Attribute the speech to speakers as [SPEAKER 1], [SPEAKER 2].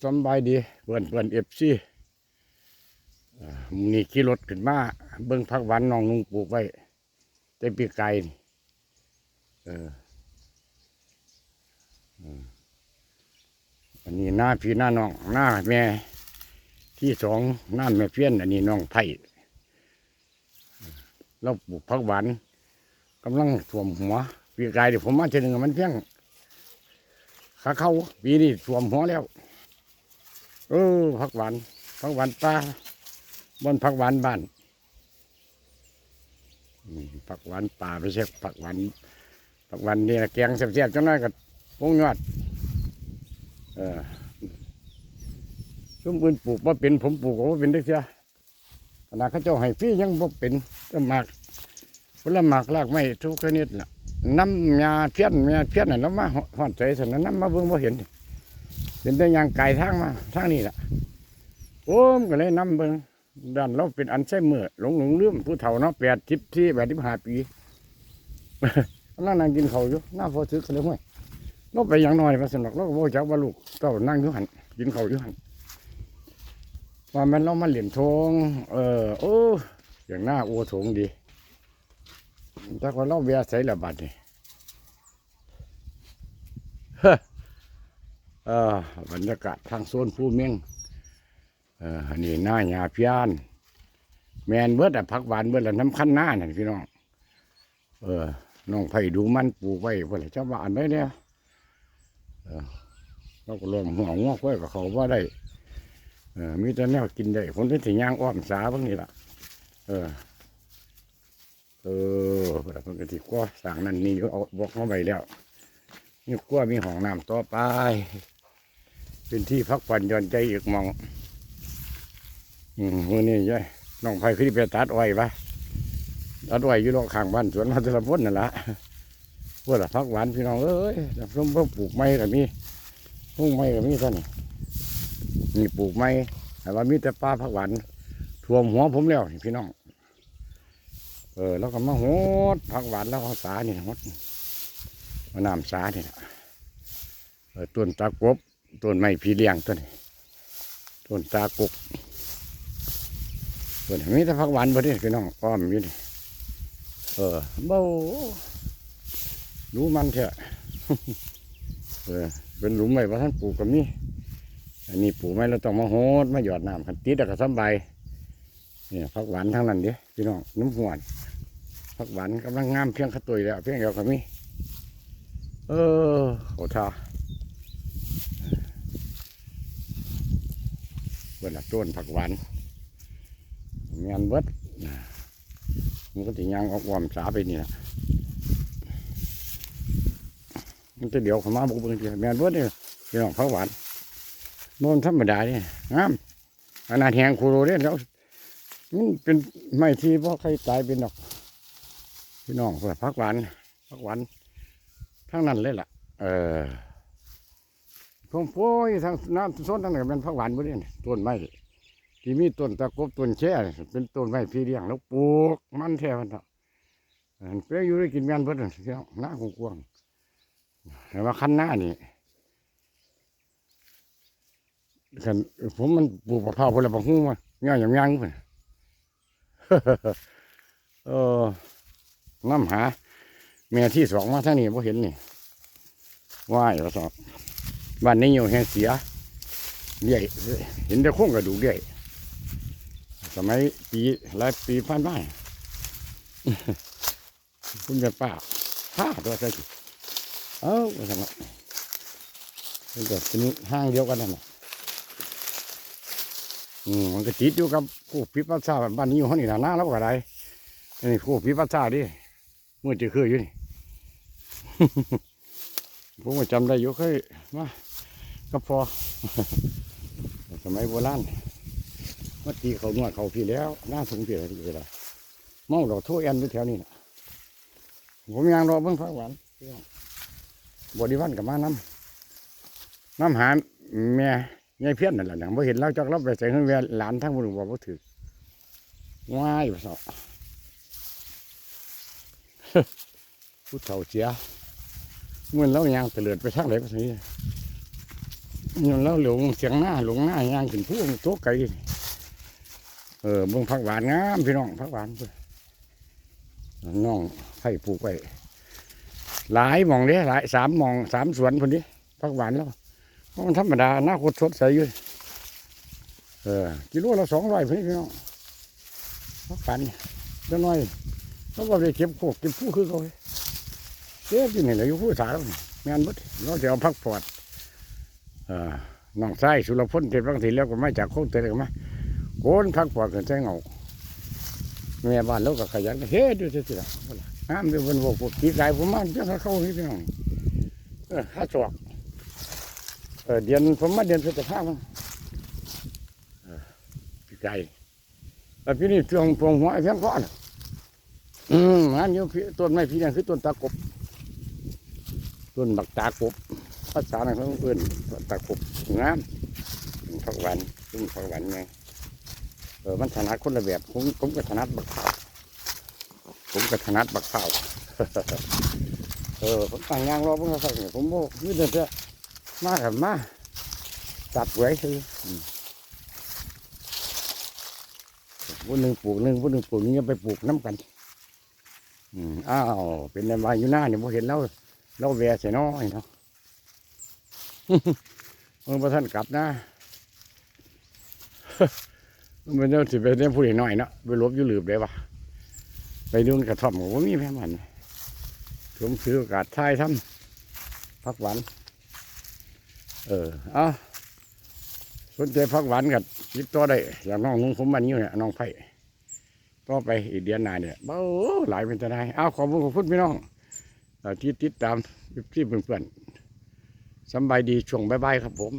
[SPEAKER 1] สบายดีเพื่อนเพื่อนเอฟซีมึงนี่ขี่รถขึ้นมาเบิ้งพักวันน้องนุ่งปลูกไว้แต่ปีไก่เอออันนี้หน้าพี่หน้าน้องหน้าแม่ที่สองหน้าแม่เพี้ยน อันนี้น้องไผ่เราปลูกพักหวานกำลังท่วมหัวปีไก่เดี๋ยวผมมาเจอหนึ่งมันเพี้ยงขาเข้าปีนี้ท่วมหัวแล้ว เออผักหวานผักหวานปลาบนผักหวานบ้านผักหวานป่าไม่ใช่ผักหวานผักหวานนี่แกงเสียบๆจังน้อยกับพงยอดเออซุ้มอื่นปลูกว่าเป็นผมปลูกว่าเป็นได้เสียขนาดเขาเจ้าให้ฟรียังบ่เป็นก็หมากผลหมากลากไม้ทุกชนิดล่ะน้ำยาเพี้ยนยาเพี้ยนน่ะน้ำมาหอดใจสันนะน้ำมาเบิ่งบ่เห็น เป็นแต่ยางไก่ทางมาทางนี้แหละโอ้มก็เลยนำเบิ่งด้านเราเป็นอันใช้มือหลงหลงลืมผู้เฒ่าเนาะแปดทิพที่แปดทิพห้าปีกำลังนั่งกินข้าวอยู่หน้าพอซื้อกันเลยห้วยเราไปอย่างน้อยมาสนุกเราก็บอกจักว่าลูกเต้านั่งอยู่หันกินข้าวอยู่หันว่ามันเรามาเหรียญทองเออโอ้อย่างหน้าโอโถงดีแต่ก็เราเบียใส่ละบาดนี่ เออบรรยากาศทางโซนผู้เมียงเอออันนี้หน้าหยาพยาน แมนเบิดอะผักหวานเบิดละน้ำขั้นหน้านั่นพี่น้อง เออน้องไผ่ดูมันปลูกไว้เพื่อเจ้าบ้านได้เนี่ยเออเราก็รวมหัวงอกไว้กับเขาว่าได้เออมีแต่แนวกินได้คนที่ถึงย่างอ้อมสาบางนี่ละเออ เออเพื่อนก็ที่กว่าสั่งนั่นนี่เอาบอกมาไว้แล้ว นี่กลัวมีห้องน้ำต่อไป เป็นที่พักผ่อนหย่อนใจอีกมอง อืมวันนี้ย่อยน้องไผ่ขึ้นไปตัดอ้อยปะตัดอ้อยอยู่รอบข้างบ้านสวนมาตะละพ้นนั่นละพวกละพักหวานพี่น้องเอ้ยแต่ส้มเพิ่งปลูกไม้กับมีพุ่งไม้กับมีท่านนี่นี่ปลูกไม้แต่ว่ามีแต่ปลาพักหวานท่วมหัวผมแล้วพี่น้อง เออแล้วก็มาหดพักหวานแล้วเอาสานี่หด มาน้ำสาเนี่ยต้นตากบต้นไม้พี่เลี้ยงต้นนี้ต้นตากกต้นนี้มีแต่ผักหวานบ่ได้พี่น้องอ้อมอยู่นี่เออเบ้ารู้มันเถอะเออเป็นหลุมไว้ว่าท่านปลูกกับนี่อันนี้ปลูกไม่เราต้องมาโหดมาหยอดน้ำคันติดแล้วก็สำใบเนี่ยผักหวานทั้งนั้นเด้พี่น้องน้ำหวานผักหวานกำลังงามเพียงขตุยแล้วเพียงเดียวกับมี เออโหท่าเบิดละต้นผักหวานงานเบิดมันก็จะยางออกวอมสาไปนี่นะมันจะเดี๋ยวขมาบุกเบิ่งทีแมนเบิดเนี่ยพี่น้องผักหวานนนธรรมดาเนี่ยงามขนาดแหงคูโรเนี่ยแล้วมันเป็นไม้ที่พ่อใครตายเป็นดอก พี่น้องเพื่อผักหวานผักหวาน ทั้งนั้นเลยล่ะ เออพงโป้ยทางน้ำส้นทั้งนั้นเป็นผักหวานหมดเลยนี่ต้นไม้ที่มีต้นตะกบต้นแช่เป็นต้นไม้พี่เลี้ยงแล้วปลูกมันแท้มันเถอะเปรี้ยวอยู่ได้กินแมนเพิ่นน่ะเสียงหน้ากว้างๆแต่ว่าคันหน้านี่คันผมมันปลูกมะพร้าวพนละบางหูมาง่ายอย่างยังเพิ่นเออน้ำหา แม่ที่สองมาทางนี้พอเห็นนี่ว่ายแล้วสองบ้านนี้อยู่แห่งเสียเรื่อยเห็นแต่โครงกระดูกเรื่อยสมัยปีหลายปีผ่านมาคุณแม่ป้าห้าตัวใส่กี่เอ้าว่าทำไมมันก็เป็นห้างเดียวกันนั่นแหละอืมมันก็ติดอยู่กับคู่พิพัฒน์ชาบ้านนี้อยู่ห้องนี่นะน้าแล้วก็ได้นี่คู่พิพัฒน์ชาดิเมื่อจะคืออยู่นี่ ผมก็จำได้อยู่เคยมาก็พอสมัยโบราณมาตีเขานวดเขาพี่แล้วหน้าสูงพี่อะไรที่ไรเมาเราทั่วแอนไปแถวนี้นะผมยังรอเบิ่งพักหวานพี่น้องบริวันกับมาน้ำน้ำหาแม่ยายเพี้ยนนั่นแหละนะพอเห็นเราจักรับไปใส่เงินแวหลานทั้งหมดบอกว่าถือง่ายไปสอบผู้เฒ่าเสีย เหมื่อนเรายางเตลิดไปทางไหนก็สินี่แล้วหลงเสียงหน้าหลงหน้ายางขึ้นผู้โต๊ะไก่เออเบิ่งผักหวานงามพี่น้องผักหวานเพิ่นน้องให้ปลูกไว้หลายมองเด้หลายสามมองสามสวนคนนี้ผักหวานแล้วเพราะมันธรรมดาหน้าคดสดใสอยู่เออกิโลละสองร้อยพี่น้องผักหวานจ้าน้อยเขาก็ไปเก็บโคกเก็บผู้คือเขาเลย เก็บที่นี่แหละอยู่ผู้สาวแม่นเบดเราจะเอาพักผ่อนน้องไส้สุรพลเทพรังสีแล้วก็มาจากโคกเตยกันมาโกนพักผ่อนกันใช้เงาแม่บ้านเราก็ขยันเฮ็ดอยู่ที่ที่ละน้ำเดือดบนบกปวดกีกายผมมาเจ้าเข้านี่พี่น้องข้าจอกเดือนผมมาเดือนพฤษภาคมเออปีไก่แล้วพี่นี่ช่วงพวงหัวเพียงก้อนอืมงานอยู่ต้นไม้พี่นั่นคือต้นตะกบ ต้นบักตากบภาษาในเขาเอื่นตะขุบงามผักหวานซึ่งผักหวานไงเออมันถนัดคนละแบบผมผมก็ถนัดบักข้าผมก็ถนัดบักข้าเออผมต่างยางรอผมก็ใส่ผมโม่ยืดเถอะมากับมาจัดไว้คืออืมวันหนึ่งปลูกหนึ่งวันหนึ่งปลูกนี้ไปปลูกน้ำกัน อืมอ้าวเป็นอะไรอยู่หน้าเนี่ยพอเห็นแล้ว เราแวะใส่น้อยเนาะมื่อพระท่านกลับนะมันเจะสิไปได้ผู้ใหญ่น้อยเนาะไปลบอยู่หลืบได้ปะไปดูกระท่อมว่ามีแพ้มันผมซื้อโอกาสท้ายทำพักหวานเออเอาสนใจพักหวานกับยิบตัวได้อย่างน้องนุ่งผมมันอยู่เนี่ยน้องไผ่ต่อไปอีกเดือนหน้าเนี่ยเบ้าหลายเป็นจะได้เอาขอบคุณขอบคุณพี่น้อง ที่ติดตามที่เพื่อนๆสบายดีช่วงบายๆครับผม